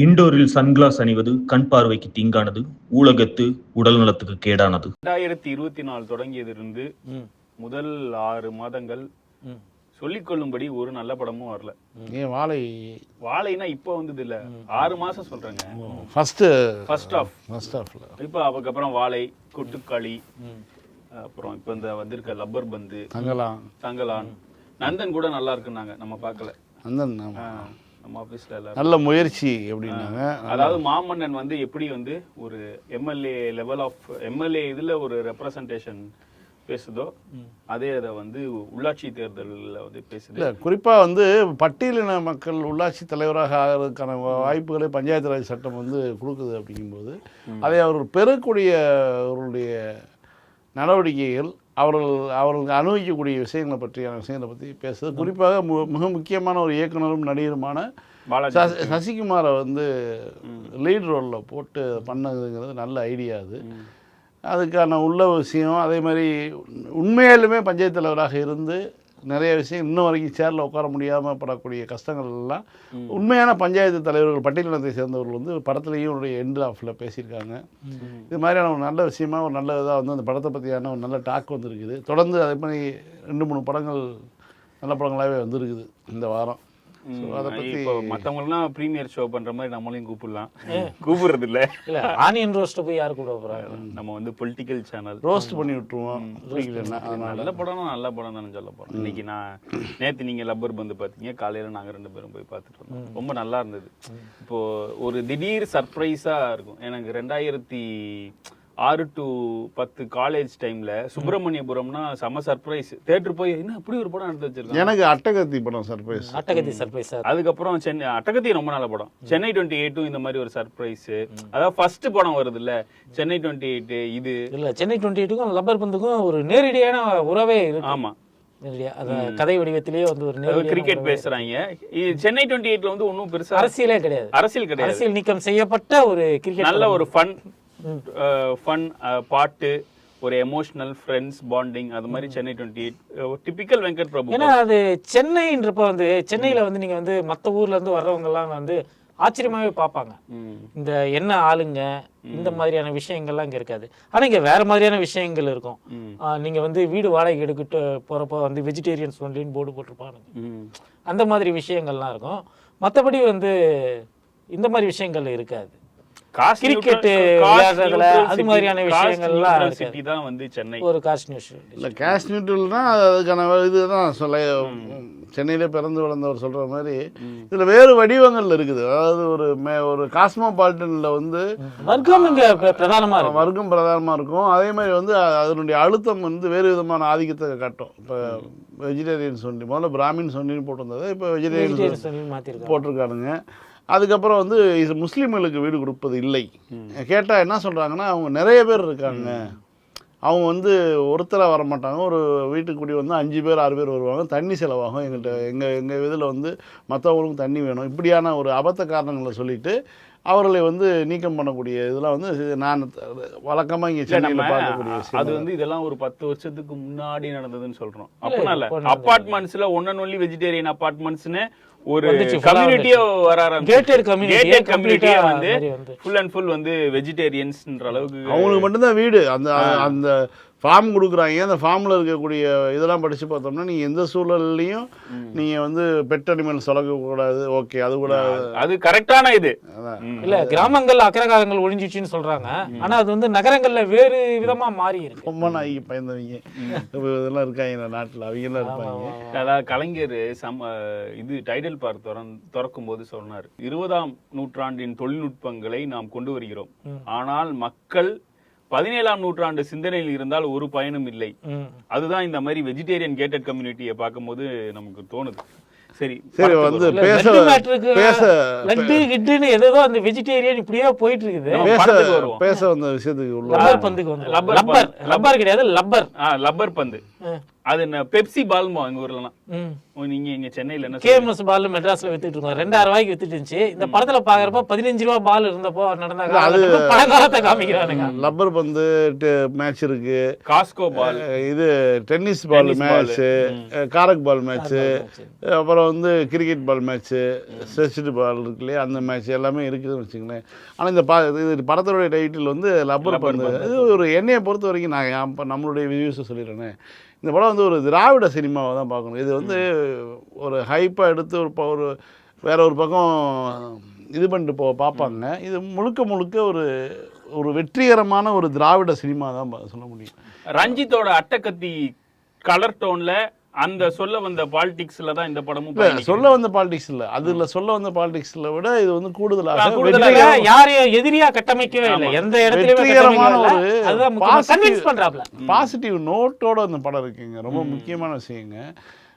இண்டோரில் sunglass அணிவது கண் பார்வைக்கு தீங்கானது ஊலகத்து உடல் நலத்துக்கு கேடானது. ரெண்டாயிரத்தி இருபத்தி நாலு தொடங்கியதிலிருந்து. முதல் ஆறு மாதங்கள் ம். சொல்லிக் கொள்ளும்படி ஒரு நல்ல படமும் வரல. ஏன் வாழை? வாழைனா இப்போ வந்தது இல்ல ஆறு மாசம் சொல்றேங்க. ஃபஸ்ட்டு ஃபர்ஸ்ட் ஆஃப் ஃபர்ஸ்ட் ஹாஃபில் இப்போ அதுக்கப்புறம் வாழை கொட்டுக்காளி அப்புறம் இப்போ இந்த வந்திருக்க லப்பர் பந்து தங்கலாம் தங்கலான். நந்தன் கூட நல்லா இருக்குன்னாங்க நம்ம பார்க்கல. அந்த ஆ, நம்ம எல்லாரும் நல்ல முயற்சி அப்படின்னாங்க அதாவது மாமன்னன் வந்து எப்படி வந்து ஒரு எம்எல்ஏ லெவல் ஆஃப் எம்எல்ஏ இதுல ஒரு ரெப்ரசன்டேஷன் பேசுதோ அதே அதை வந்து உள்ளாட்சி தேர்தலில் வந்து பேசுது. இல்லை குறிப்பாக வந்து பட்டியலின மக்கள் உள்ளாட்சி தலைவராக ஆகிறதுக்கான வாய்ப்புகளை பஞ்சாயத்து ராஜ் சட்டம் வந்து கொடுக்குது அப்படிங்கும்போது அதை அவர் பெறக்கூடிய அவர்களுடைய நடவடிக்கைகள் அவர்கள் அவர்களுக்கு அனுபவிக்கக்கூடிய விஷயங்களை பற்றியான விஷயங்களை பற்றி பேசுது குறிப்பாக மிக முக்கியமான ஒரு இயக்குனரும் நடிகருமான சசிகுமாரை வந்து லீட் ரோலில் போட்டு பண்ணதுங்கிறது நல்ல ஐடியா அது. அதுக்கான உள்ள விஷயம் அதே மாதிரி உண்மையாலுமே பஞ்சாயத்து தலைவராக இருந்து நிறைய விஷயம் இன்னும் வரைக்கும் சேரில் உட்கார முடியாமல் படக்கூடிய கஷ்டங்கள் எல்லாம் உண்மையான பஞ்சாயத்து தலைவர்கள் பட்டியலினத்தை சேர்ந்தவர்கள் வந்து படத்துலேயும் ஒரு எண்ட் ஆஃபில் பேசியிருக்காங்க. இது மாதிரியான ஒரு நல்ல விஷயமா ஒரு நல்ல இதாக வந்து அந்த படத்தை பற்றியான ஒரு நல்ல டாக் வந்திருக்குது. தொடர்ந்து அதே மாதிரி ரெண்டு மூணு படங்கள் நல்ல படங்களாகவே வந்திருக்குது இந்த வாரம். அதை இப்போ மத்தவங்கலாம் ப்ரீமியர் ஷோ பண்ற மாதிரி நம்மளையும் கூப்பிடலாம். கூப்பிடுறது இல்ல இல்ல ஆனியன் ரோஸ்ட் போய் யார் கூட போறாங்க நம்ம வந்து பொலிட்டிக்கல் சேனல் ரோஸ்ட் பண்ணி விட்டுருவோம். நல்ல படம்னா நல்ல படம் தானே சொல்ல போறோம். இன்னைக்கு நான் நேத்து நீங்க லப்பர் பந்து பாத்தீங்க காலையில நாங்க ரெண்டு பேரும் போய் பார்த்துட்டு வந்தோம். ரொம்ப நல்லா இருந்தது. இப்போ ஒரு திடீர் சர்ப்ரைஸா இருக்கும். எனக்கு ரெண்டாயிரத்தி ஆறு டு பத்து காலேஜ் டைம்ல சுப்பிரமணியபுரம்னா செம சர்ப்ரைஸ் தேட்டர் போய் என்ன இப்படி ஒரு படம் எடுத்து வச்சிருக்காங்க எனக்கு அட்டகத்தி படம் சர்ப்ரைஸ் அட்டகத்தி சர்ப்ரைஸ் சார் அதுக்கப்புறம் சென்னை அட்டகத்தி ரொம்ப நல்ல படம். சென்னை டுவெண்ட்டி எயிட்டும் இந்த மாதிரி ஒரு சர்ப்ரைஸ் அதாவது ஃபர்ஸ்ட் படம் வருது இல்ல சென்னை டுவெண்ட்டி எயிட் இது. இல்ல சென்னை டுவெண்ட்டி எயிட்டுக்கும் லப்பர் பந்துக்கும் ஒரு நேரடியான உறவே ஆமா. கதை வடிவத்திலேயே வந்து ஒரு கிரிக்கெட் பேசுறாங்க. சென்னை டுவெண்ட்டி எயிட்ல வந்து ஒன்றும் பெருசா அரசியலே கிடையாது. அரசியல் கிடையாது. அரசியல் நீக்கம் செய்யப்பட்ட ஒரு கிரிக்கெட் நல்ல ஒரு ஃபன் ஃபன் பாட்டு ஒரு எமோஷனல் ஃப்ரெண்ட்ஸ் பாண்டிங் அது மாதிரி Chennai twenty eight typical Venkat Prabhu ஏன்னா அது சென்னைன்றப்ப வந்து சென்னையில வந்து நீங்க வந்து மத்த ஊர்ல இருந்து வர்றவங்க எல்லாம் வந்து ஆச்சரியமாவே பார்ப்பாங்க. இந்த என்ன ஆளுங்க இந்த மாதிரியான விஷயங்கள்லாம் இங்க இருக்காது. ஆனா இங்க வேற மாதிரியான விஷயங்கள் இருக்கும். ம். ஆ, நீங்க வந்து வீடு வாடகை எடுக்கிட்டு போறப்ப வந்து வெஜிடேரியன்ஸ் ஒன்லின்னு போர்டு போட்டிருப்பானுங்க. ம். அந்த மாதிரி விஷயங்கள்லாம் இருக்கும். மத்தபடி வந்து இந்த மாதிரி விஷயங்கள் இருக்காது. Cost விளையாடுறதுல அது மாதிரியான விஷயங்கள்லாம் city தான் வந்து சென்னை. ஒரு காஸ்ட் நியூஸ் இல்லை கேஷ் நியூட்ரல்னா அதுக்கான இதுதான் சொல்ல சென்னையிலே பிறந்து வளர்ந்தவர் சொல்கிற மாதிரி இதில் வேறு வடிவங்கள் இருக்குது. அதாவது ஒரு மே ஒரு காஸ்மோபாலிட்டனில் வந்து வர்க்கம் இங்க பிர- பிரதானமா இருக்கு. வர்க்கம் பிரதானமாக இருக்கும். அதே மாதிரி வந்து அதனுடைய அழுத்தம் வந்து வேறு விதமான ஆதிக்கத்தை காட்டும். இப்போ வெஜிடேரியன் சொல்லி முதல்ல பிராமின் சொல்லின்னு போட்டிருந்தது. இப்போ வெஜிடேரியன் Vegetarians ஒன்லின்னு மாத்திருக்காங்க. போட்டிருக்கானுங்க அதுக்கப்புறம் வந்து இது முஸ்லீம்களுக்கு வீடு கொடுப்பது இல்லை. கேட்டால் என்ன சொல்கிறாங்கன்னா அவங்க நிறைய பேர் இருக்காங்க. அவங்க வந்து ஒருத்தராக வர மாட்டாங்க ஒரு வீட்டுக்கு கூடி வந்து அஞ்சு பேர் ஆறு பேர் வருவாங்க. தண்ணி செலவாகும். எங்கள்கிட்ட எங்கள் எங்கள் இதில் வந்து மற்றவங்களுக்கும் தண்ணி வேணும். இப்படியான ஒரு அபத்த காரணங்களை சொல்லிட்டு அவர்களை வந்து நீக்கம் பண்ணக்கூடிய இதெல்லாம் வந்து நான் வழக்கமாக இங்கே சென்னையில் பார்க்கக்கூடிய அது வந்து இதெல்லாம் ஒரு பத்து வருஷத்துக்கு முன்னாடி நடந்ததுன்னு சொல்றோம். இல்ல, அப்ப இல்ல இப்ப நடந்தது. அபார்ட்மெண்ட்ஸ்ல ஒன் அண்ட் ஒன்லி வெஜிடேரியன் அபார்ட்மெண்ட்ஸ்னு ஒரு கம்யூனிட்டியே வர ஆரம்பிச்சு Gated community, Gated complete community ஆ வந்து மாதிரி வந்து. ஃபுல் அண்ட் ஃபுல் வந்து வெஜிடேரியன்ஸ்ன்ற அளவுக்கு அவங்களுக்கு மட்டும்தான் வீடு. அந்த அந்த ஃபார்ம் கொடுக்குறாங்க. அந்த ஃபார்மில் இருக்கக்கூடிய இதெல்லாம் படித்து பார்த்தோம்னா நீங்கள் எந்த சூழல்லையும் நீங்கள் வந்து பெட் அனிமல்ஸ் வளர்க்கக்கூடாது ஓகே அது கூட அது கரெக்டான இது. இல்ல கிராமங்கள்ல அக்கரகாரங்கள் ஒழிஞ்சிச்சுன்னு சொல்றாங்க. ஆனா அது வந்து நகரங்கள்ல வேறு விதமா மாறி இருக்கு ரொம்ப நாய்க்கு பயந்தவங்க. இதெல்லாம் இருக்காங்க இந்த நாட்டில். அவங்கெல்லாம் இருப்பாங்க. அதாவது கலைஞர் சம இது டைடல் பார்க் திறந் திறக்கும் போது சொன்னார். இருபதாம் நூற்றாண்டின் தொழில்நுட்பங்களை நாம் கொண்டு வருகிறோம். ஆனால் மக்கள் பதினேழாம் நூற்றாண்டு சிந்தனையில் இருந்தால் ஒரு பயனும் இல்லை. அதுதான் இந்த மாதிரி வெஜிடேரியன் கேட்டட் கம்யூனிட்டியை பார்க்கும்போது நமக்கு தோணுது சரி சரி வந்து பேச பேச லட்டு கிட்டுன்னு ஏதோ அந்த வெஜிடேரியன் இப்படியே போயிட்டு இருக்குது பேச. பேச வந்த விஷயத்துக்கு உள்ள லப்பர் பந்துக்கு வந்து லப்பர் லப்பர் பந்து. லப்பர் கிடையாது லப்பர் லப்பர் பந்து. அது என்ன பெப்சி பால்மா எங்க ஊர்லலாம். நீங்க இங்க சென்னையில என்ன? கேஎம்எஸ் பால் மெட்ராஸ்ல வித்துட்டு இருக்கோம் ரெண்டாயிரம் ரூபாய்க்கு வித்துட்டு இருந்துச்சு. இந்த படத்துல பாக்குறப்ப பதினஞ்சு ரூபாய் பால் இருந்தப்போ நடந்த காலகட்டத்துல பழங்காலத்தை காமிக்கிறானுங்க. லப்பர் பந்து மேட்ச் இருக்கு. Cosco ball. இது டென்னிஸ் பால். மேட்ச்சு காரக் பால் மேட்ச்சு அப்புறம் வந்து cricket ball match stretched ball இருக்கு இல்லையா? அந்த மேட்ச் எல்லாமே இருக்குதுன்னு வச்சுங்களேன் ஆனால் இந்த பா இது படத்தோடைய டைட்டில் வந்து லப்பர் பந்து. இது ஒரு என்னையை பொறுத்த வரைக்கும் நான் நம்மளுடைய வியூஸை சொல்லிடுறேனே. இந்த படம் வந்து ஒரு திராவிட சினிமாவை தான் பார்க்கணும். இது வந்து ஒரு ஹைப்பாக எடுத்து ஒரு ஒரு வேற ஒரு பக்கம் இது பண்ணிட்டு போ பார்ப்பாங்க. இது முழுக்க முழுக்க ஒரு ஒரு வெற்றிகரமான ஒரு திராவிட சினிமா தான் சொல்ல முடியும். ரஞ்சித்தோட அட்டக்கத்தி கலர் டோன்ல அந்த சொல்ல வந்த பாலிடிக்ஸ்ல தான் இந்த படமும். சொல்ல வந்த பாலிடிக்ஸ் இல்ல. அதுல சொல்ல வந்த பாலிடிக்ஸ்ல விட இது வந்து கூடுதலாக யாரையும் எதிரியா கட்டமைக்கவே இல்லை. எந்த இடத்துலயுமே பாசிட்டிவ் நோட்டோட அந்த படம் இருக்குங்க. ரொம்ப முக்கியமான விஷயங்க.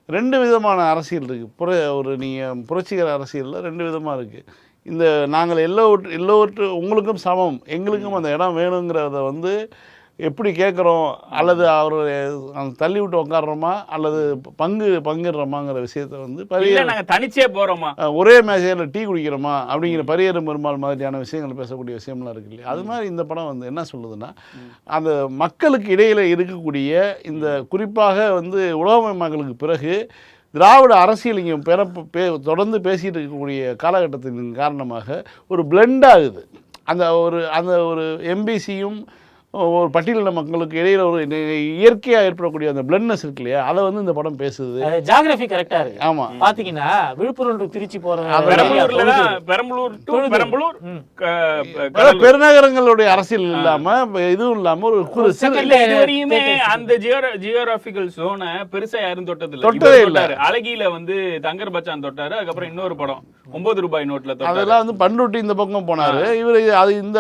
ரெண்டு விதமான அரசியல் இருக்கு. புற ஒரு நீங்க புரட்சிகர அரசியல்ல ரெண்டு விதமா இருக்கு. இந்த நாங்கள் எல்லோவற்று எல்லோவற்று உங்களுக்கும் சமம். எங்களுக்கும் அந்த இடம் வேணுங்கிறத வந்து எப்படி கேட்குறோம்? அல்லது அவர் தள்ளி விட்டு உட்காடுறோமா அல்லது பங்கு பங்கிடுறோமாங்கிற விஷயத்த வந்து பரிய நாங்க தனிச்சே அஹ் ஒரே மேசையில் டீ குடிக்கிறோமா? அப்படிங்கிற பரியரும் பெருமாள் மாதிரியான விஷயங்கள் பேசக்கூடிய விஷயம்லாம் இருக்கு இல்லையா? அது மாதிரி இந்த படம் வந்து என்ன சொல்லுதுன்னா அந்த மக்களுக்கு இடையில் இருக்கக்கூடிய இந்த குறிப்பாக வந்து உலகமயமாக்கலுக்கு பிறகு திராவிட அரசியல் இங்கே பிற பே தொடர்ந்து பேசிகிட்டு இருக்கக்கூடிய காலகட்டத்தின் காரணமாக ஒரு blend ஆகுது. அந்த ஒரு அந்த ஒரு எம்பிசியும் ஒரு பட்டியலின மக்களுக்கு இடையில ஒரு இயற்கையாக ஏற்படக்கூடிய அந்த பிளட்னஸ் இருக்கு இல்லையா? அதை வந்து இந்த படம் பேசுது. ஜாகிரபி கரெக்டா இருக்கு. ஆமாம் பாத்தீங்கன்னா விழுப்புரம் to திருச்சி போற அது பெரம்பலூர்ல தான் பெரம்பலூர் டு. பெரம்பலூர். பெருநகரங்களுடைய அரசியல் இல்லாம இதுவும் இல்லாம ஒரு இதுவரையுமே. அந்த ஜியோகிராபிக்கல் ஜோனை பெருசா யாரும் தொட்டது இல்ல. தொட்டதே இல்ல. அழகியில வந்து தங்கர் பச்சான் தொட்டாரு அதுக்கப்புறம் இன்னொரு படம் ஒன்பது ரூபாய் நோட்ல தொட்டாரு. அதெல்லாம் வந்து பண்ருட்டி இந்த பக்கம் போனாரு. இவர் அது இந்த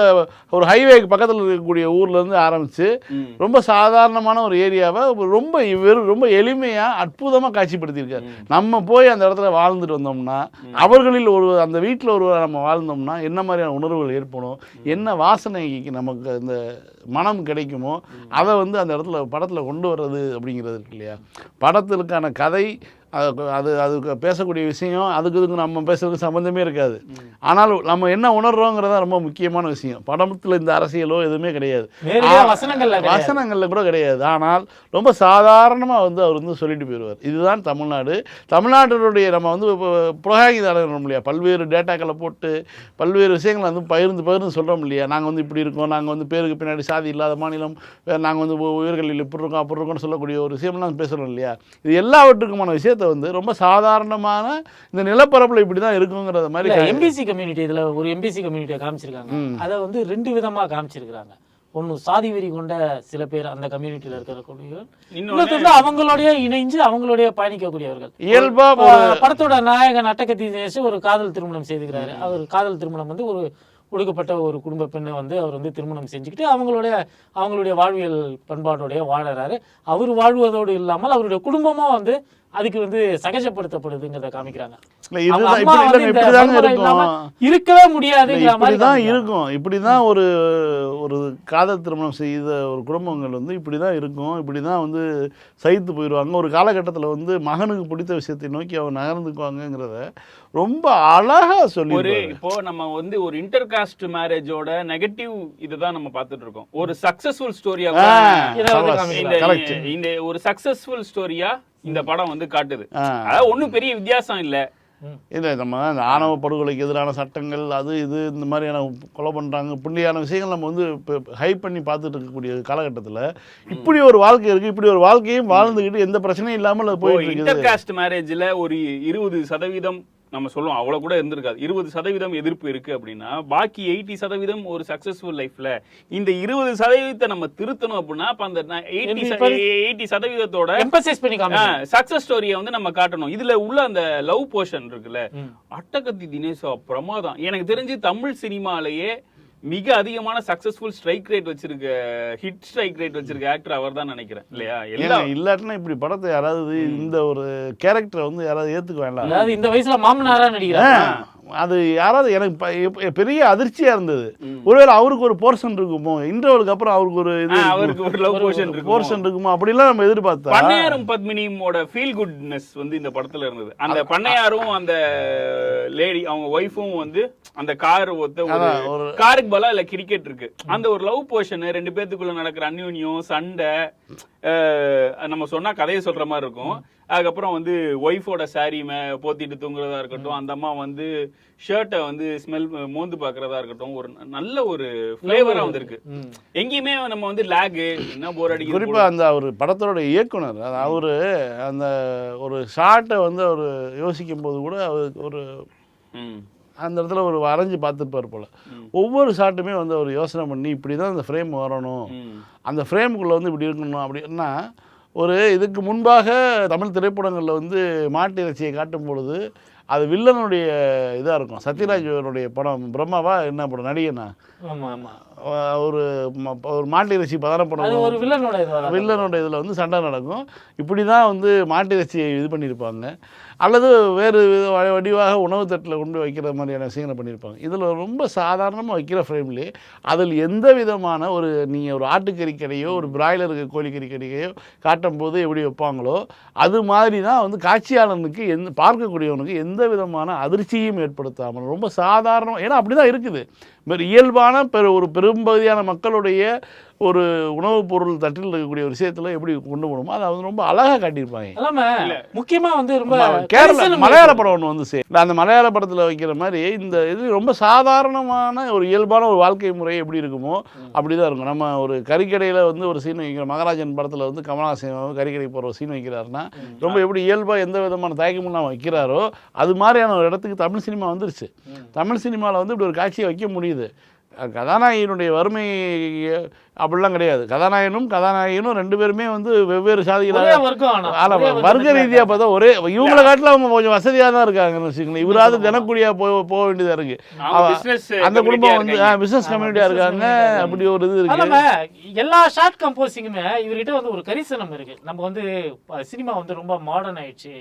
ஒரு ஹைவேக்கு பக்கத்துல இருக்கக்கூடிய ஊர்ல இருந்து ஆரம்பிச்சு ம். ரொம்ப சாதாரணமான ஒரு ஏரியாவை ரொம்ப இவர் ரொம்ப எளிமையா அற்புதமா காட்சிப்படுத்தியிருக்காரு. நம்ம போய் அந்த இடத்துல வாழ்ந்துட்டு வந்தோம்னா அவர்களில் ஒரு அந்த வீட்டில் ஒருவர் நம்ம வாழ்ந்தோம்னா என்ன மாதிரியான உணர்வுகள் ஏற்படும்? என்ன வாசனைக்கு நமக்கு அந்த மனம் கிடைக்குமோ அதை வந்து அந்த இடத்துல படத்தில் கொண்டு வர்றது அப்படிங்கிறது இருக்கு இல்லையா? படத்திற்கான கதை அது அது அதுக்கு பேசக்கூடிய விஷயம் அதுக்கு இதுக்கு நம்ம பேசுறதுக்கு சம்மந்தமே இருக்காது. ஆனால் நம்ம என்ன உணர்றோங்கிறதா ரொம்ப முக்கியமான விஷயம். படத்தில் இந்த அரசியலோ எதுவுமே கிடையாது. வசனங்கள்ல கூட கிடையாது. ஆனால் ரொம்ப சாதாரணமா வந்து அவர் வந்து சொல்லிட்டு போயிடுவார் இதுதான் தமிழ்நாடு. தமிழ்நாட்டினுடைய நம்ம வந்து புரோகாகிதாரம் இல்லையா? பல்வேறு டேட்டாக்களை போட்டு பல்வேறு விஷயங்களை வந்து பகிர்ந்து பகிர்ந்து சொல்கிறோம் இல்லையா? நாங்கள் வந்து இப்படி இருக்கோம். நாங்கள் வந்து பேருக்கு பின்னாடி சாதி இல்லாத மாநிலம். நாங்கள் வந்து உயிர்களில் இப்படி இருக்கோம் அப்படி இருக்கோம்னு சொல்லக்கூடிய ஒரு விஷயம்லாம் பேசுகிறோம் இல்லையா? இது எல்லாவற்றுக்குமான விஷயத்தை வந்து ரொம்ப சாதாரணமான இந்த நிலப்பரப்பில் இப்படி தான் இருக்குங்கிறத மாதிரி எம்பிசி கம்யூனிட்டி இதுல ஒரு எம்பிசி கம்யூனிட்டியை காமிச்சிருக்காங்க. அதை வந்து ரெண்டு விதமா காமிச்சிருக்காங்க ஒண்ணு சாதி வெறி கொண்ட சில பேர் அந்த கம்யூனிட்டியில இன்னொன்னு இன்னொருத்தர் அவங்களுடைய இணைஞ்சு அவங்களுடைய பயணிக்கக்கூடியவர்கள். இயல்பா படத்தோட நாயகன் அட்டகத்தி ஒரு காதல் திருமணம் செய்துக்கிறாரு. அவர் காதல் திருமணம் வந்து ஒரு ஒடுக்கப்பட்ட ஒரு குடும்ப பெண்ணை வந்து அவர் வந்து திருமணம் செஞ்சுக்கிட்டு அவங்களுடைய அவங்களுடைய வாழ்வியல் பண்பாட்டோடைய வாழறாரு. அவர் வாழ்வதோடு இல்லாமல் அவருடைய குடும்பமும் வந்து அதுக்கு வந்து சகஜப்படுத்தப்படுதுங்கிறத காமிக்கிறாங்க. இருக்கவே முடியாதுங்கிற மாதிரி தான். இருக்கும். இப்படி தான் ஒரு ஒரு காதல் திருமணம் செய்த ஒரு குடும்பங்கள் வந்து இப்படி தான் இருக்கும். இப்படி தான் வந்து சைத்து போயிடுவாங்க. ஒரு காலகட்டத்தில் வந்து மகனுக்கு பிடித்த விஷயத்தை நோக்கி அவங்க நகர்ந்துக்குவாங்கங்கிறத ரொம்ப அழகா சொல்லி ஒரு இப்போ நம்ம வந்து ஒரு இன்டர் காஸ்ட் மேரேஜோட நெகட்டிவ் இதுதான் நம்ம பார்த்துட்டு இருக்கோம் ஒரு சக்சஸ்ஃபுல் ஸ்டோரியா இதை வந்து இந்த. இந்த ஒரு சக்சஸ்ஃபுல் ஸ்டோரியா இந்த படம் வந்து காட்டுது. அதாவது ஒண்ணும் பெரிய வித்தியாசம் இல்ல. இல்லை நம்ம அந்த ஆணவ படுகொலைக்கு எதிரான சட்டங்கள் அது இது இந்த மாதிரியான கொலை பண்ணுறாங்க இப்படியான விஷயங்கள் நம்ம வந்து இப்போ ஹைப் பண்ணி பார்த்துட்டு இருக்கக்கூடிய காலகட்டத்தில் இப்படி ஒரு வாழ்க்கை இருக்குது இப்படி ஒரு வாழ்க்கையும் வாழ்ந்துக்கிட்டு எந்த பிரச்சனையும் இல்லாமல் இருக்குது. இன்டர் காஸ்ட் மேரேஜ்ல ஒரு இருபது சதவீதம் நம்ம சொல்லுவோம் அவ்வளவு கூட இருந்திருக்காது. இருபது சதவீதம் எதிர்ப்பு இருக்கு அப்படின்னா பாக்கி எயிட்டி சதவீதம் ஒரு சக்சஸ்ஃபுல் லைஃப்ல இந்த இருபது சதவீதத்தை நம்ம திருத்தணும் அப்படின்னா அப்ப அந்த எயிட்டி எயிட்டி சதவீதத்தோட எம்பசைஸ் பண்ணி சக்சஸ் ஸ்டோரியை வந்து நம்ம காட்டணும். இதுல உள்ள அந்த லவ் போர்ஷன் இருக்குல்ல அட்டகத்தி தினேஷா பிரமாதம் எனக்கு தெரிஞ்சு தமிழ் சினிமாலேயே மிக அதிகமான சக்சஸ்ஃபுல் ஸ்ட்ரைக் ரேட் வச்சிருக்க ஹிட் ஸ்ட்ரைக் ரேட் வச்சிருக்க ஆக்டர் அவர் தான் நினைக்கிறேன். இல்லையா? எல்லா ஏங்க இல்லாட்டினா இப்படி படத்தை யாராவது இந்த ஒரு கேரக்டரை வந்து யாராவது ஏற்றுக்க வேண்டாம் அதாவது இந்த வயசுல மாமனாரா நடிக்கிறாங்க அது யாராவது எனக்கு பெரிய அதிர்ச்சியா இருந்தது. ஒருவேளை அவருக்கு ஒரு போர்ஷன் இருக்குமோ இன்டர்வலுக்கு அப்புறம் அவருக்கு ஒரு இது அவருக்கு ஒரு லவ் போர்ஷன் இருக்கு போர்ஷன் இருக்குமோ? அப்படிலாம் நம்ம எதிர்பார்த்தா? பண்ணையாரும் பத்மினியோட ஃபீல் குட்னஸ் வந்து இந்த படத்துல இருந்தது. அந்த பண்ணையாரும் அந்த லேடி அவங்க ஒய்ஃபும் வந்து அந்த கார் ஒத்த ஒரு காருக்கு பலா இல்ல கிரிக்கெட் இருக்கு. அந்த ஒரு லவ் போர்ஷன் ரெண்டு பேத்துக்குள்ள நடக்கிற அந்யூன்யம் சண்டை நம்ம சொன்னா கதையை சொல்ற மாதிரி இருக்கும். அதுக்கப்புறம் வந்து ஒய்ஃபோட சாரி மே போத்திட்டு தூங்குறதா இருக்கட்டும் அந்த அம்மா வந்து ஷர்ட்டை வந்து ஸ்மெல் மோந்து பாக்குறதா இருக்கட்டும் ஒரு நல்ல ஒரு ஃபிளேவரா வந்திருக்கு. எங்கேயுமே நம்ம வந்து லேகு என்ன போர் அடிக்குது குறிப்பா அந்த அவர் படத்தோட இயக்குனர் அவரு அந்த ஒரு ஷார்ட்டை வந்து அவர் யோசிக்கும் போது கூட அவருக்கு ஒரு. அந்த இடத்துல ஒரு வரைஞ்சு பார்த்துருப்பார் போல. ஒவ்வொரு ஷாட்டுமே வந்து அவர் யோசனை பண்ணி இப்படி தான் அந்த ஃப்ரேம் வரணும். அந்த ஃப்ரேமுக்குள்ளே வந்து இப்படி இருக்கணும் அப்படின்னா ஒரு இதுக்கு முன்பாக தமிழ் திரைப்படங்களில் வந்து மாட்டு இறைச்சியை காட்டும் பொழுது அது வில்லனுடைய இதாக இருக்கும். சத்யராஜனுடைய படம் பிரம்மாவா? என்ன படம்? நடிகனா? ஒரு ஒரு மாட்டு இறைச்சி பதான படம் ஒரு வில்லனோட இது வில்லனோட இதில் வந்து சண்டை நடக்கும். இப்படி தான் வந்து மாட்டு இறைச்சியை இது பண்ணியிருப்பாங்க. அல்லது வேறு வித வ- வடிவாக உணவு தட்டில் கொண்டு வைக்கிற மாதிரியான விஷயங்களை பண்ணியிருப்பாங்க. இதில் ரொம்ப சாதாரணமாக வைக்கிற ஃப்ரேம்லேயே அதில் எந்த விதமான ஒரு நீங்கள் ஒரு ஆட்டுக்கறி கடையோ ஒரு பிராய்லர் கோழிக்கறி கடையோ காட்டும் போது எப்படி வைப்பாங்களோ அது மாதிரி தான் வந்து காட்சியாளனுக்கு எந்த பார்க்கக்கூடியவனுக்கு எந்த விதமான அதிர்ச்சியும் ஏற்படுத்தாமல் ரொம்ப சாதாரணம் ஏன்னா அப்படி தான் இருக்குது. இயல்பான பெரு ஒரு பெரும்பகுதியான மக்களுடைய ஒரு உணவுப் பொருள் தட்டில் இருக்கக்கூடிய ஒரு விஷயத்துல எப்படி கொண்டு போகணுமோ அதை வந்து ரொம்ப அழகாக காட்டியிருப்பாங்க. எல்லாமே முக்கியமா வந்து ரொம்ப கேரள மலையாள படம் ஒன்று வந்து சே- அந்த மலையாள படத்தில் வைக்கிற மாதிரி இந்த இது ரொம்ப சாதாரணமான ஒரு இயல்பான ஒரு வாழ்க்கை முறை எப்படி இருக்குமோ அப்படி தான் இருக்கும். நம்ம ஒரு கறிக்கடையில் வந்து ஒரு சீன் வைக்கிறோம் மகாராஜன் படத்தில் வந்து கமலஹாசன் கறிக்கடை போகிற ஒரு சீன் வைக்கிறாருன்னா ரொம்ப எப்படி இயல்பாக எந்த விதமான தயக்கமும் இல்லாமல் வைக்கிறாரோ அது மாதிரியான ஒரு இடத்துக்கு தமிழ் சினிமா வந்துருச்சு. தமிழ் சினிமாவில் வந்து இப்படி ஒரு காட்சியை வைக்க முடியுது. கதாநாயகனுடைய வறுமை அப்படிலாம் கிடையாது. கதாநாயகனும் கதாநாயகனும் ரெண்டு பேருமே வந்து வெவ்வேறு சாதிகளாக வர்க்க வர்க்கத்துல ரீதியா பார்த்தா ஒரே இவங்கள காட்டில அவங்க கொஞ்சம் வசதியா தான் இருக்காங்கன்னு வச்சுக்கோங்களேன். இவராது தினக்கூலியா போக போக வேண்டியதா இருக்கு. அந்த குடும்பம் வந்து community-ஆ பிசினஸ் கம்யூனிட்டியா business இருக்காங்க. அப்படி ஒரு இது இருக்கு. எல்லா ஷார்ட் கம்போசிங்குமே இவர்கிட்ட வந்து ஒரு கரிசனம் இருக்கு. நம்ம வந்து சினிமா வந்து ரொம்ப மாடர்ன் ஆயிடுச்சு.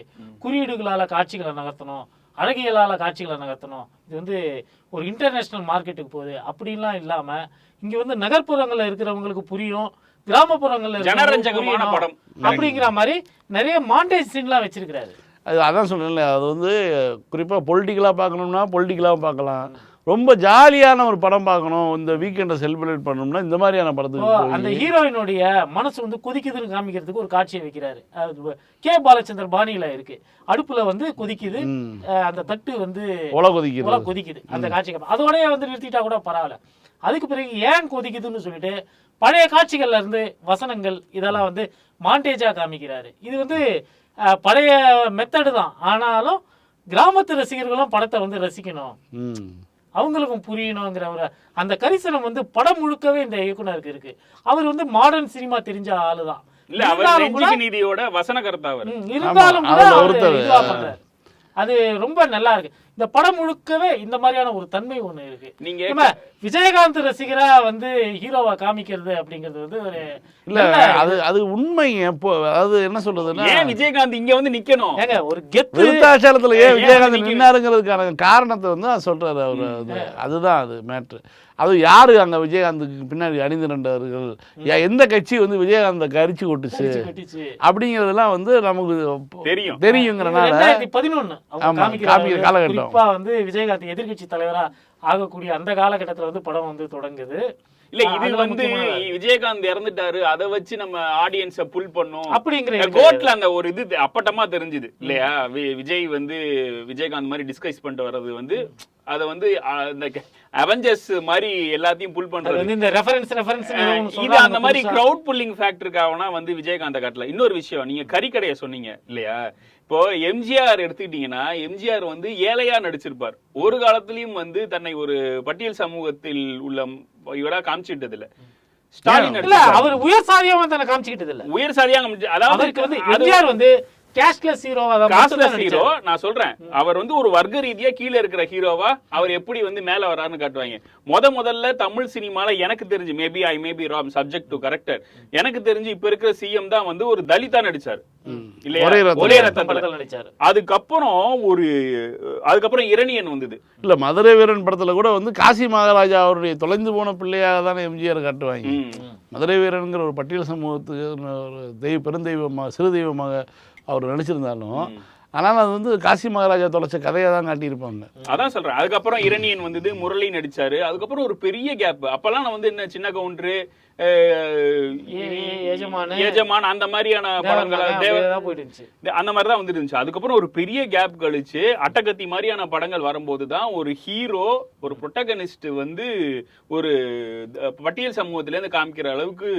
குறியீடுகளால காட்சிகளை நகர்த்தணும் அழகியலால காட்சிகளை நகர்த்தணும் இது வந்து ஒரு இன்டர்நேஷனல் மார்க்கெட்டுக்கு போகுது அப்படின்லாம் இல்லாம இங்க வந்து நகர்ப்புறங்கள்ல இருக்கிறவங்களுக்கு புரியும் கிராமப்புறங்கள்ல ஜனரஞ்சகமான. படம். அப்படிங்கிற மாதிரி நிறைய மாண்டேஜ் சீன்லாம் வச்சிருக்கிறாரு அது அதான் சொல்றேன்ல அது வந்து குறிப்பா பொலிட்டிக்கலா பார்க்கணும்னா பொலிட்டிக்கலாவும் பார்க்கலாம் ரொம்ப ஜாலியான ஒரு படம் பார்க்கணும். இந்த வீக்கெண்டை செலிப்ரேட் பண்ணணும்னா இந்த மாதிரியான படத்துக்கு அந்த ஹீரோயினுடைய மனசு வந்து கொதிக்குதுன்னு காமிக்கிறதுக்கு ஒரு காட்சியை வைக்கிறாரு. கே. பாலச்சந்தர் பாணியில இருக்கு. அடுப்புல வந்து கொதிக்குது. அந்த தட்டு வந்து உலா கொதிக்கிறது கொதிக்குது. அந்த காட்சி அதோடய வந்து நிறுத்திட்டா கூட பரவாயில்ல. அதுக்கு பிறகு ஏன் கொதிக்குதுன்னு சொல்லிட்டு பழைய காட்சிகள்ல இருந்து வசனங்கள் இதெல்லாம் வந்து மாண்டேஜா காமிக்கிறாரு. இது வந்து பழைய மெத்தடு தான். ஆனாலும் கிராமத்து ரசிகர்களும் படத்தை வந்து ரசிக்கணும். அவங்களுக்கும் புரியணுங்கிற ஒரு அந்த கரிசனம் வந்து படம் முழுக்கவே இந்த இயக்குனருக்கு இருக்கு. அவர் வந்து மாடர்ன் சினிமா தெரிஞ்ச ஆளுதான். இல்ல அவர் நீதியோட ம், இருந்தாலும் கூட. அது ரொம்ப நல்லா இருக்கு. இந்த படம் முழுக்கவே இந்த மாதிரியான ஒரு தன்மை ஒண்ணு இருக்கு. நீங்க நம்ம விஜயகாந்த் ரசிகரா வந்து ஹீரோவா காமிக்கிறது அப்படிங்கிறது வந்து ஒரு இல்ல அது அது உண்மை. எப்போ அதாவது என்ன சொல்றதுன்னா ஏன் விஜயகாந்த் இங்க வந்து நிக்கணும்? ஏங்க ஒரு கெத்து விருத்தாச்சலத்துல ஏன் விஜயகாந்த் நின்னாருங்கிறதுக்கான காரணத்தை வந்து அது சொல்றாரு அவர். அது அதுதான் அது மேட்ரு. அது யாரு அங்க விஜயகாந்துக்கு பின்னாடி அணிந்து நின்றார்கள்? எந்த கட்சி வந்து விஜயகாந்தை கரிச்சு கொட்டுச்சு? அப்படிங்கிறதெல்லாம் வந்து நமக்கு தெரியும். தெரியுங்கிறனால ரெண்டாயிரத்தி பதினொன்னு. அவங்க ஆமா, காமிக்கிறாரு. காமிக்கிற காலகட்டம். வந்து விஜயகாந்த் எதிர்க்கட்சி தலைவரா ஆகக்கூடிய அந்த காலகட்டத்துல வந்து படம் வந்து தொடங்குது. இல்ல இது வந்து விஜயகாந்த் இறந்துட்டாரு. அதை வச்சு நம்ம ஆடியன்ஸ புல் பண்ணோம். அப்படிங்கிற கோர்ட்ல அந்த ஒரு இது அப்பட்டமா தெரிஞ்சுது. இல்லையா? வி- விஜய் வந்து விஜயகாந்த் மாதிரி டிஸ்கஸ் பண்ணிட்டு வர்றது வந்து அத வந்து அஹ், இந்த அவெஞ்சர்ஸ் மாதிரி எல்லாத்தையும் புல் பண்றது. வந்து இந்த ரெஃபரன்ஸ் ரெஃபரன்ஸ் இது அந்த மாதிரி கிரவுட் புல்லிங் ஃபேக்டருக்காகனா வந்து விஜயகாந்த காட்டல. இன்னொரு விஷயம் நீங்க கறிக்கடையை சொன்னீங்க இல்லையா? இப்போ எம்ஜிஆர் எடுத்துக்கிட்டீங்கன்னா எம்ஜிஆர் வந்து ஏழையா நடிச்சிருப்பார். ஒரு காலத்திலயும் வந்து தன்னை ஒரு பட்டியல் சமூகத்தில் உள்ள இவரா காமிச்சிட்டது இல்ல ஸ்டாலின். அவர் உயர் சாதியாவும் தன்னை காமிச்சுக்கிட்டது இல்ல உயர் சாதியா காமிச்சு அதாவது வந்து எம்ஜிஆர் வந்து கேஷ்லெஸ் ஹீரோவா தான் ஹீரோ நான் சொல்றேன். அவர் வந்து ஒரு வர்க்க ரீதியா கீழ இருக்கிற ஹீரோவா அவர் எப்படி வந்து மேல வராருன்னு காட்டுவாங்க. முத முதல்ல தமிழ் சினிமால எனக்கு தெரிஞ்சு maybe I maybe Ram subject to character எனக்கு தெரிஞ்சு இப்ப இருக்கிற சிஎம் தான் வந்து ஒரு தலிதா நடிச்சாரு. இல்லையா? ஒரே ரத்தம். நடிச்சாரு. அதுக்கப்புறம் ஒரு அதுக்கப்புறம் இரணியன் வந்தது. இல்ல மதுரை வீரன் படத்துல கூட வந்து காசி மகாராஜா அவருடைய தொலைந்து போன பிள்ளையாக தானே எம்ஜிஆர் காட்டுவாங்க. மதுரை வீரன்கிற ஒரு பட்டியல் சமூகத்துக்கு ஒரு தெய்வ பெருந்தெய்வமாக சிறு தெய்வமாக அவர் நடிச்சிருந்தாலும் ஆனால் அது வந்து காசி மகாராஜா தொலைச்ச கதையை தான் காட்டியிருப்பாங்க. அதான் சொல்றேன். அதுக்கப்புறம் இரணியன் வந்தது முரளி நடிச்சாரு. அதுக்கப்புறம் ஒரு பெரிய கேப் அப்பெல்லாம் நான் வந்து என்ன சின்ன கவுண்டரு எஜமானு, அந்த மாதிரியான படங்கள் போயிட்டு அந்த மாதிரி தான் வந்துட்டு இருந்துச்சு அதுக்கப்புறம் ஒரு பெரிய கேப் கழிச்சு அட்டகத்தி மாதிரியான படங்கள் வரும்போது தான் ஒரு ஹீரோ ஒரு புரோட்டகனிஸ்ட் வந்து ஒரு பட்டியல் சமூகத்துல இருந்து காமிக்கிற அளவுக்கு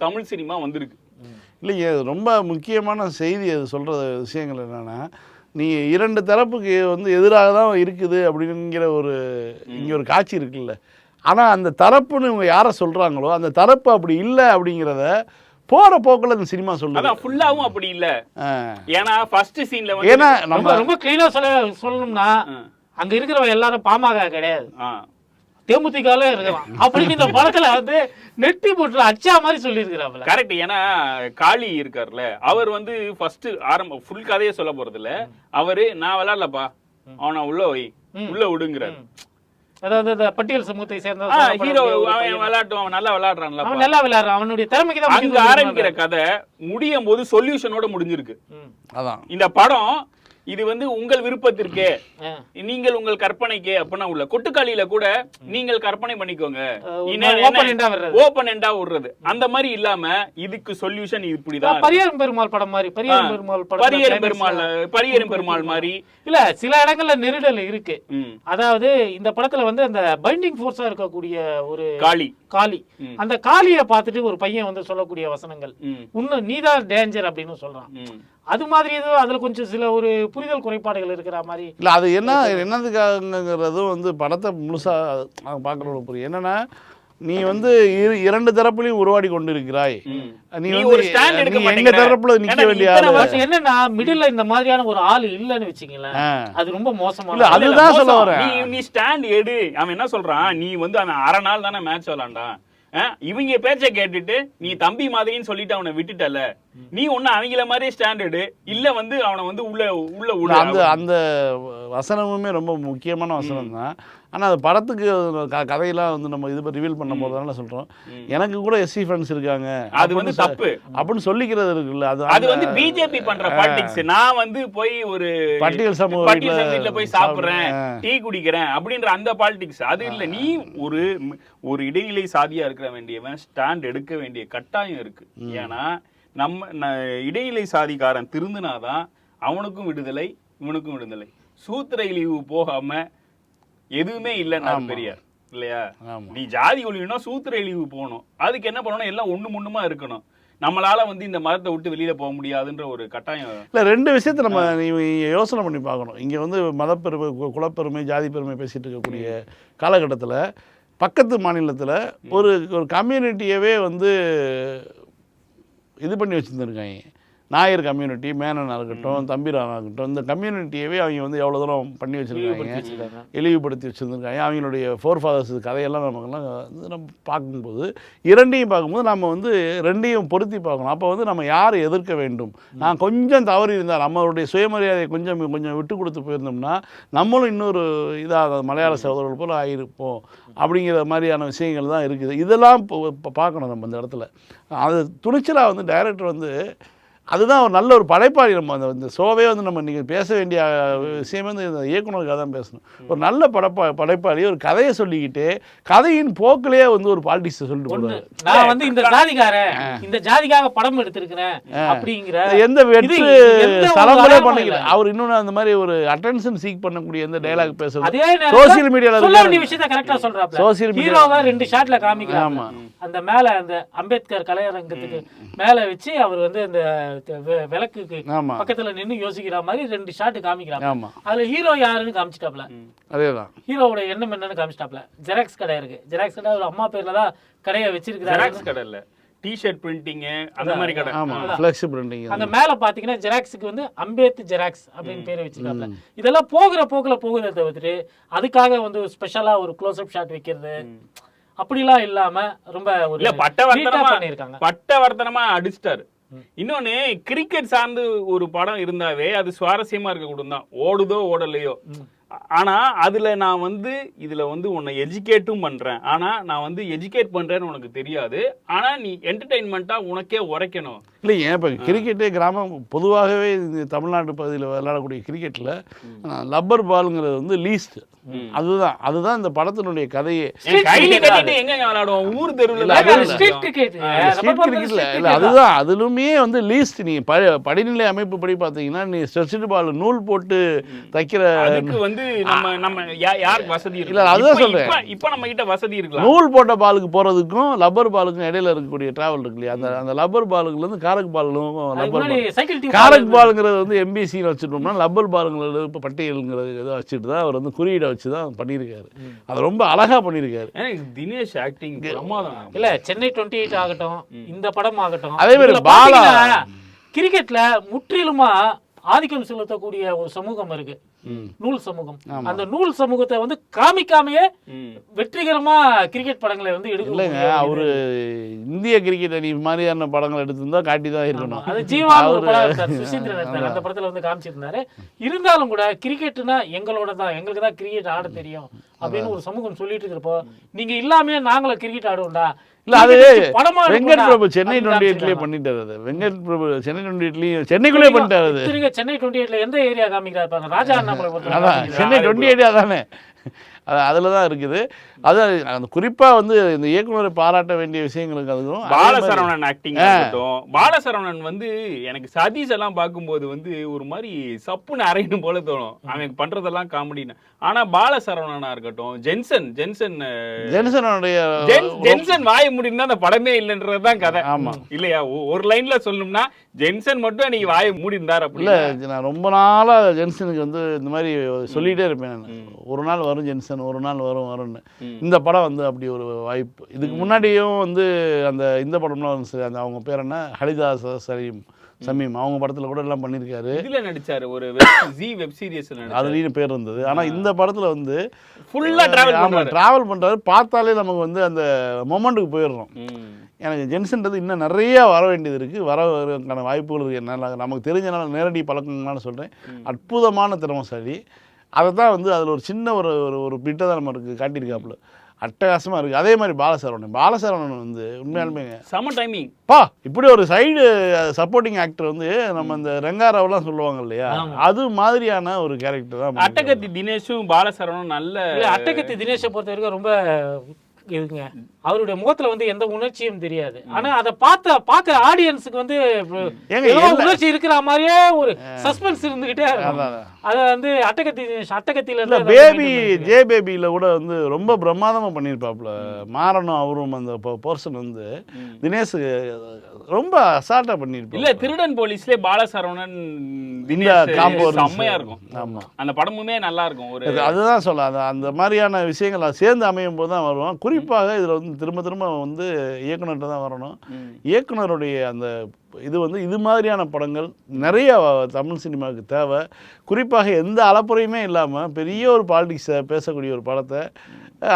தமிழ் சினிமா வந்திருக்கு. இல்லைங்க இது ரொம்ப முக்கியமான செய்தி அது சொல்கிற விஷயங்கள் என்னென்னா நீ இரண்டு தரப்புக்கு வந்து எதிராக தான் இருக்குது அப்படிங்கிற ஒரு இங்கே ஒரு காட்சி இருக்குல்ல. ஆனால் அந்த தரப்புன்னு இவங்க யாரை சொல்கிறாங்களோ அந்த தரப்பு அப்படி இல்லை அப்படிங்கிறத போகிற போக்கில் இந்த சினிமா சொல்லுது. அதான் ஃபுல்லாவும் அப்படி இல்ல. ஏன்னா ஃபர்ஸ்ட் சீன்ல வந்து ஏன்னா நம்ம ரொம்ப கிளீனா சொல்ல சொல்லணும்னா அங்க இருக்கிறவங்க எல்லாரும் பாமக கிடையாது. தேமுதிகல இருக்கலாம். அப்படின்னு இந்த படத்துல வந்து நெட்டி போட்டு அச்சா மாதிரி சொல்லியிருக்கிறாப்ல கரெக்ட் ஏன்னா காளி இருக்கார்ல அவர் வந்து ஃபர்ஸ்ட் ஆரம்ப ஃபுல் கதையை சொல்ல போறது இல்ல அவரு நான் விளையாடலப்பா. அவனை உள்ள வை. உள்ள விடுங்கிறார். அதாவது பட்டியல் சமூகத்தை சேர்ந்த ஹீரோ அவன் விளையாட்டும் அவன் நல்லா விளையாடுறான்ல அவன் நல்லா விளையாடுறான். அவனுடைய திறமைக்கு தான் ஆரம்பிக்கிற கதை முடியும் போது சொல்யூஷனோட முடிஞ்சிருக்கு. அதான். இந்த படம் இது வந்து உங்கள் விருப்பத்திற்கே. நீங்கள் உங்கள் கற்பனைக்கே அப்படின்னா உள்ள கொட்டுக்காளியில கூட நீங்கள் கற்பனை பண்ணிக்கோங்க. ஓபன் எண்டா விடுறது அந்த மாதிரி இல்லாம இதுக்கு சொல்யூஷன் இப்படிதான் பரியரும் பெருமாள் படம் மாதிரி பரியரும் பெருமாள் படம் பரியரும் பெருமாள் பரியரும் பெருமாள் மாதிரி இல்ல சில இடங்கள்ல நெருடல் இருக்கு. அதாவது இந்த படத்துல வந்து அந்த பைண்டிங் ஃபோர்ஸா இருக்கக்கூடிய ஒரு காளி காளி. அந்த காளியை பார்த்துட்டு ஒரு பையன் வந்து சொல்லக்கூடிய வசனங்கள். இன்னும் நீதான் டேஞ்சர் அப்படின்னு சொல்றான். அது மாதிரி ஏதோ அதுல கொஞ்சம் சில ஒரு புரிதல் குறைபாடுகள் இருக்கிற மாதிரி இல்லை அது என்ன என்னதுக்காகங்கிறதும் வந்து படத்தை முழுசாக பார்க்குறவங்க புரியும் என்னென்னா நீ வந்து இரு இரண்டு தரப்புலையும் உருவாடி கொண்டு இருக்கிறாய். நீ ஒரு stand எடுக்க எங்க. தரப்புல நிக்க வேண்டிய என்னன்னா மிடில்ல இந்த மாதிரியான ஒரு ஆள் இல்லைன்னு வச்சுங்களேன். அது ரொம்ப மோசமான இல்ல, அதுதான் சொல்ல மோசம். வரேன். நீ நீ ஸ்டாண்ட் எடு அவன் என்ன சொல்றான் நீ வந்து அவன் அரை நாள் தானே மேட்ச் விளாண்டான் இவங்க பேச்ச கேட்டுட்டு நீ தம்பி மாதிரின்னு சொல்லிட்டு அவனை விட்டுட்டல நீ ஒண்ணு அவங்கள மாதிரியே ஸ்டாண்ட் எடு. இல்ல வந்து அவனை வந்து உள்ள உள்ள அந்த அந்த வசனமுமே ரொம்ப முக்கியமான வசனம் தான் ஆனால் அது படத்துக்கு க கதையெல்லாம் வந்து நம்ம இது ரிவீல் பண்ணும் போது தானே சொல்கிறோம் எனக்கு கூட எஸ்சி ஃப்ரெண்ட்ஸ் இருக்காங்க. அது வந்து தப்பு. அப்படின்னு சொல்லிக்கிறது இருக்குல்ல. அது அது வந்து பிஜேபி பண்ற பாலிடிக்ஸ் நான் வந்து போய் ஒரு பட்டியல் சமூக பட்டியல் சமூகத்துல போய் சாப்பிடுறேன். டீ குடிக்கிறேன் அப்படின்ற அந்த பாலிடிக்ஸ் அது இல்ல. நீ ஒரு ஒரு இடைநிலை சாதியா இருக்க வேண்டியவன் ஸ்டாண்ட் எடுக்க வேண்டிய கட்டாயம் இருக்கு. ஏன்னா நம்ம இடைநிலை சாதிக்காரன் திருந்தினாதான் அவனுக்கும் விடுதலை இவனுக்கும் விடுதலை. சூத்திர இழிவு போகாம எதுவுமே இல்லைன்னா பெரியார் இல்லையா. நீ ஜாதி ஒழிவுனா சூத்திர இழிவு போகணும். அதுக்கு என்ன பண்ணணும்? எல்லாம் ஒண்ணு முன்னுமா இருக்கணும். நம்மளால வந்து இந்த மதத்தை விட்டு வெளியில போக முடியாதுன்ற ஒரு கட்டாயம். இல்லை ரெண்டு விஷயத்தை நம்ம நீ யோசனை பண்ணி பார்க்கணும். இங்கே வந்து மதப்பெருமை குலப்பெருமை ஜாதி பெருமை பேசிட்டு இருக்கக்கூடிய காலகட்டத்தில் பக்கத்து மாநிலத்தில் ஒரு ஒரு கம்யூனிட்டியவே வந்து இது பண்ணி வச்சுருந்துருக்காங்க. நாயர் கம்யூனிட்டி மேனனாக இருக்கட்டும் தம்பிரானாக இருக்கட்டும் இந்த கம்யூனிட்டியவே அவங்க வந்து எவ்வளோ தூரம் பண்ணி வச்சுருக்காங்க. இழிவுபடுத்தி வச்சுருந்துருக்காங்க. அவங்களுடைய ஃபோர் ஃபாதர்ஸ் கதையெல்லாம் நமக்கெல்லாம் வந்து நம்ம பார்க்கும்போது இரண்டையும் பார்க்கும்போது நம்ம வந்து ரெண்டையும் பொருத்தி பார்க்கணும். அப்போ வந்து நம்ம யாரை எதிர்க்க வேண்டும்? நான் கொஞ்சம் தவறி இருந்தால் நம்மளுடைய சுயமரியாதையை கொஞ்சம் கொஞ்சம் விட்டு கொடுத்து போயிருந்தோம்னா நம்மளும் இன்னொரு இதாக மலையாள சகோதரர்கள் போல் ஆகியிருப்போம் அப்படிங்கிற மாதிரியான விஷயங்கள் தான் இருக்குது. இதெல்லாம் பார்க்கணும் நம்ம இந்த இடத்துல. அது துணிச்சலாக வந்து டைரக்டர் வந்து அதுதான் ஒரு நல்ல ஒரு படைப்பாளி நம்ம அந்த இந்த ஷோவே வந்து நம்ம நீங்கள் பேச வேண்டிய விஷயம் வந்து இந்த இயக்குனருக்காக தான் பேசணும். ஒரு நல்ல படைப்பா படைப்பாளி ஒரு கதையை சொல்லிக்கிட்டு கதையின் போக்கிலேயே வந்து ஒரு பாலிடிக்ஸை சொல்லிட்டு நான் வந்து இந்த ஜாதிக்காரன் இந்த ஜாதிக்காக படம் எடுத்திருக்கிறேன் அப்படிங்கிற எந்த வெற்று பண்ணிக்கல இல்ல. அவர் இன்னொன்று அந்த மாதிரி ஒரு அட்டென்ஷன் சீக் பண்ணக்கூடிய எந்த டைலாக் பேசுறது. சோசியல் மீடியால சொல்ல. வேண்டிய விஷயத்த கரெக்டா சொல்றாப்ல. Social media- ஹீரோவா ரெண்டு ஷாட்ல காமிக்கிறாங்க ஆமா. அந்த மேல அந்த அம்பேத்கர் கலையரங்கத்துக்கு மேல வச்சு அவர் வந்து அந்த விளக்குக்கு ஆமா. பக்கத்துல நின்னு யோசிக்கிற மாதிரி ரெண்டு ஷாட் காமிக்கிறாங்க அதுல ஹீரோ யாருன்னு காமிச்சிட்டாப்ல. அதே தான் ஹீரோவோட எண்ணம் என்னன்னு காமிச்சிட்டாப்ல. ஜெராக்ஸ் கடை இருக்கு. ஜெராக்ஸ் கடை ஒரு அம்மா பேர்ல தான் கடையை வச்சிருக்கிறாரு. ஜெராக்ஸ் கடை இல்ல. டிஷர்ட் பிரிண்டிங் அந்த மாதிரி கடை. ஆமா. ஃப்ளெக்ஸ் பிரிண்டிங் அங்க மேல பாத்தீங்கன்னா ஜெராக்ஸுக்கு வந்து அம்பேத் ஜெராக்ஸ் அப்படின்னு பேர் வச்சிருக்காங்க இதெல்லாம் போகிற போக்குல போகுதே தவிர்த்துட்டு அதுக்காக வந்து ஸ்பெஷலா ஒரு க்ளோஸ் அப் ஷாட் வைக்கிறது அப்படிலாம் இல்லாம ரொம்ப ஒரு இல்ல neat ஆ பட்டவர்த்தனமா பண்ணியிருக்காங்க. பட்டவர்த்தனமா அடிச்சிட்டாரு. இன்னொன்னு கிரிக்கெட் சார்ந்து ஒரு படம் இருந்தாவே அது சுவாரஸ்யமா இருக்க கூட தான். ஓடுதோ ஓடலையோ. ஆனா அதுல நான் வந்து இதுல வந்து உன்னை எஜுகேட்டும் பண்றேன். ஆனா நான் வந்து எஜுகேட் பண்றேன்னு உனக்கு தெரியாது. ஆனா நீ என்டர்டைன்மெண்ட்டா உனக்கே உரைக்கணும். இல்லைங்க இப்போ கிரிக்கெட்டே கிராமம் பொதுவாகவே தமிழ்நாட்டு பகுதியில் விளையாடக்கூடிய கிரிக்கெட்டில் லப்பர் பாலுங்கிறது வந்து லீஸ்ட். அதுதான் அதுதான் இந்த படத்தினுடைய கதையே. ஊர் தெருவுல இல்ல, இல்லை. அதுதான் அதுலுமே வந்து லீஸ்ட். நீ ப படிநிலை அமைப்பு படி பார்த்தீங்கன்னா நீ ஸ்ட்ரெஸ்டு பால் நூல் போட்டு தைக்கிற அதுக்கு வந்து நம்ம நம்ம யா- யாருக்கு வசதி இருக்கு? இல்ல, அதுதான் சொல்றேன். இப்ப- நம்ம கிட்ட வசதி இருக்கலாம். நூல் போட்ட பாலுக்கு போகிறதுக்கும் லப்பர் பாலுக்கும் இடையில இருக்கக்கூடிய டிராவல் இருக்கு இல்லையா? அந்த அந்த லப்பர் பாலுக்குலேருந்து காரக் பாலும் லப்பர் காரக் பாலுங்கிறது வந்து எம்பிசின்னு வச்சுட்டோம்னா லப்பர் பாலுங்கிறது இப்போ பட்டியலுங்கிறது ஏதோ வச்சுட்டு தான் அவர் வந்து குறியீடை வச்சு தான் பண்ணியிருக்காரு அது ரொம்ப அழகா பண்ணியிருக்காரு. தினேஷ் ஆக்டிங் பிரமாதம் இல்ல சென்னை டுவெண்ட்டி எயிட் ஆகட்டும் இந்த படம் ஆகட்டும் அதே மாதிரி பாலா- கிரிக்கெட்ல முற்றிலுமா ஆதிக்கம் செலுத்தக்கூடிய ஒரு சமூகம் இருக்கு. ம். நூல் சமூகம். அந்த நூல் சமூகத்தை வந்து காமிக்காமையே வெற்றிகரமா கிரிக்கெட் படங்களை வந்து எடுக்க இல்லைங்க முடியும். அவரு இந்திய கிரிக்கெட் அணி மாதிரியான படங்கள் எடுத்திருந்தா காட்டி தான் இருக்கணும். அது எடுத்தார் சுசீந்திரன் அந்த படத்துல வந்து காமிச்சிருந்தாரு. இருந்தாலும் கூட கிரிக்கெட்னா எங்களோட தான் எங்களுக்கு தான் கிரிக்கெட் ஆட தெரியும். அப்படின்னு ஒரு சமூகம் சொல்லிட்டு இருக்கிறப்போ நீங்க இல்லாமே நாங்களும் கிரிக்கெட் ஆடுவோம்டா. இல்ல அது வெங்கட் பிரபு சென்னை டுவெண்ட்டி எயிட்லயே. பண்ணிட்டாரு அது. வெங்கட் பிரபு சென்னை டுவெண்ட்டி எயிட்லயும் சென்னைக்குள்ளே பண்ணிட்டாரு அது. சென்னை டுவெண்ட்டி எயிட்ல எந்த ஏரியா காமிக்கிறாரு ராஜா அண்ணாமலை. சென்னை டுவெண்ட்டி எயிட் அதானே. அது அதில் தான் இருக்குது. அது அந்த குறிப்பாக வந்து இந்த இயக்குனரை பாராட்ட வேண்டிய விஷயங்களுக்கு அதுவும் பாலசரவணன் ஆக்டிங் பாலசரவணன் வந்து எனக்கு சதீஷ் எல்லாம் பார்க்கும்போது வந்து ஒரு மாதிரி சப்புன்னு அரையணும் போல தோணும். அவன் பண்றதெல்லாம் காமெடின்னு ஆனா பாலசரவணனா இருக்கட்டும் ஜென்சன் ஜென்சன் ஜென்சனுடைய ஜென்- ஜென்சன் வாய முடிந்தா அந்த படமே இல்லைன்றதுதான் கதை. ஆமா. இல்லையா? ஒரு லைன்ல சொல்லணும்னா ஜென்சன் மட்டும் அன்னைக்கு வாய மூடிருந்தார் அப்படி இல்லை நான் ரொம்ப நாளாக ஜென்சனுக்கு வந்து இந்த மாதிரி சொல்லிகிட்டே இருப்பேன் ஒரு நாள் வரும் ஜென்சன். ஒரு நாள் வரும் வரும்னு. இந்த படம் வந்து அப்படி ஒரு வாய்ப்பு. இதுக்கு முன்னாடியும் வந்து அந்த இந்த படம்லாம் வந்து சரி அந்த அவங்க பேர் என்ன? ஹரிதாஸ் சலீம் சமீம். அவங்க படத்தில் கூட எல்லாம் பண்ணியிருக்காரு. இதுல நடிச்சாரு. ஒரு ஜி வெப் சீரிஸ் அதுலேயும் பேர் இருந்தது. ஆனால் இந்த படத்தில் வந்து ஃபுல்லா டிராவல் ஆமா பண்ணுவாரு டிராவல் பண்ணுறாரு பார்த்தாலே நமக்கு வந்து அந்த மொமெண்ட்டுக்கு போயிடுறோம். எனக்கு ஜென்சன்றது இன்னும் நிறைய வர வேண்டியது இருக்குது வர வரதுக்கான வாய்ப்புகள் இருக்குது என்னால் நமக்கு தெரிஞ்சனால நேரடி பழக்கங்களான சொல்கிறேன் அற்புதமான திறமைசாலி. அதை தான் வந்து அதில் ஒரு சின்ன ஒரு ஒரு ஒரு பிட்டை தான் நமக்கு காட்டியிருக்காப்புல. அட்டகாசமாக இருக்குது அதே மாதிரி பாலசரவணன். பாலசரவணன் வந்து உண்மையாலுமேங்க செம டைமிங் பா இப்படி ஒரு சைடு சப்போர்ட்டிங் ஆக்டர் வந்து நம்ம இந்த ரெங்காராவெல்லாம் சொல்லுவாங்க இல்லையா? அது மாதிரியான ஒரு கேரக்டர் தான். அட்டகத்தி தினேஷும் பாலசரவணும் நல்ல இல்ல அட்டகத்தி தினேஷை பொறுத்த வரைக்கும் ரொம்ப இருக்குங்க. அவருடைய முகத்துல வந்து எந்த உணர்ச்சியும் தெரியாது. ஆனா அதை பார்த்த பார்க்க ஆடியன்ஸுக்கு வந்து உணர்ச்சி இருக்கிற மாதிரியே ஒரு சஸ்பென்ஸ் இருந்துகிட்டே. அத வந்து அட்டகத்தி அட்டகத்தில இல்லை பேபி. ஜே பேபியில் கூட வந்து ரொம்ப பிரமாதமாக பண்ணியிருப்பாப்புல மாறணும் அவரும் அந்த பர்சன் வந்து. தினேஷ் ரொம்ப அசால்ட்டாக பண்ணியிருப்பாங்க இல்ல திருடன் போலீஸ்லயே பாலசரவணன் செம்மையா இருக்கும். ஆமாம் அந்த படமுமே நல்லா இருக்கும் ஒரு அதுதான் சொல்ல அந்த அந்த மாதிரியான விஷயங்கள் சேர்ந்து அமையும் போது தான் வருவோம். குறிப்பாக இதில் வந்து திரும்ப திரும்ப வந்து இயக்குனர்கிட்ட தான் வரணும். இயக்குனருடைய அந்த இது வந்து இது மாதிரியான படங்கள் நிறைய தமிழ் சினிமாவுக்கு தேவை. குறிப்பாக எந்த அலப்புறையுமே இல்லாமல் பெரிய ஒரு பாலிடிக்ஸை பேசக்கூடிய ஒரு படத்தை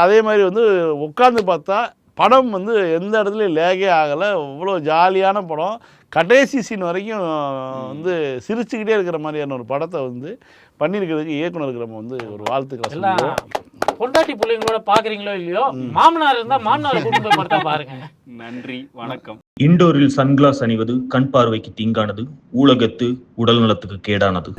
அதே மாதிரி வந்து உட்காந்து பார்த்தா படம் வந்து எந்த இடத்துலையும் லேகே ஆகலை. இவ்வளோ ஜாலியான படம். கடைசி சீன் வரைக்கும் வந்து சிரிச்சுக்கிட்டே இருக்கிற மாதிரியான ஒரு படத்தை வந்து பண்ணியிருக்கிறதுக்கு இயக்குனருக்கு நம்ம வந்து ஒரு வாழ்த்துக்களை பொண்டாட்டி பிள்ளைங்களோட பாக்குறீங்களோ இல்லையோ மாமனார் இருந்தா மாமனார் குடும்ப படத்தை பாருங்க. நன்றி வணக்கம். இண்டோரில் சன்கிளாஸ் அணிவது கண் பார்வைக்கு தீங்கானது ஊலகத்து உடல் நலத்துக்கு கேடானது.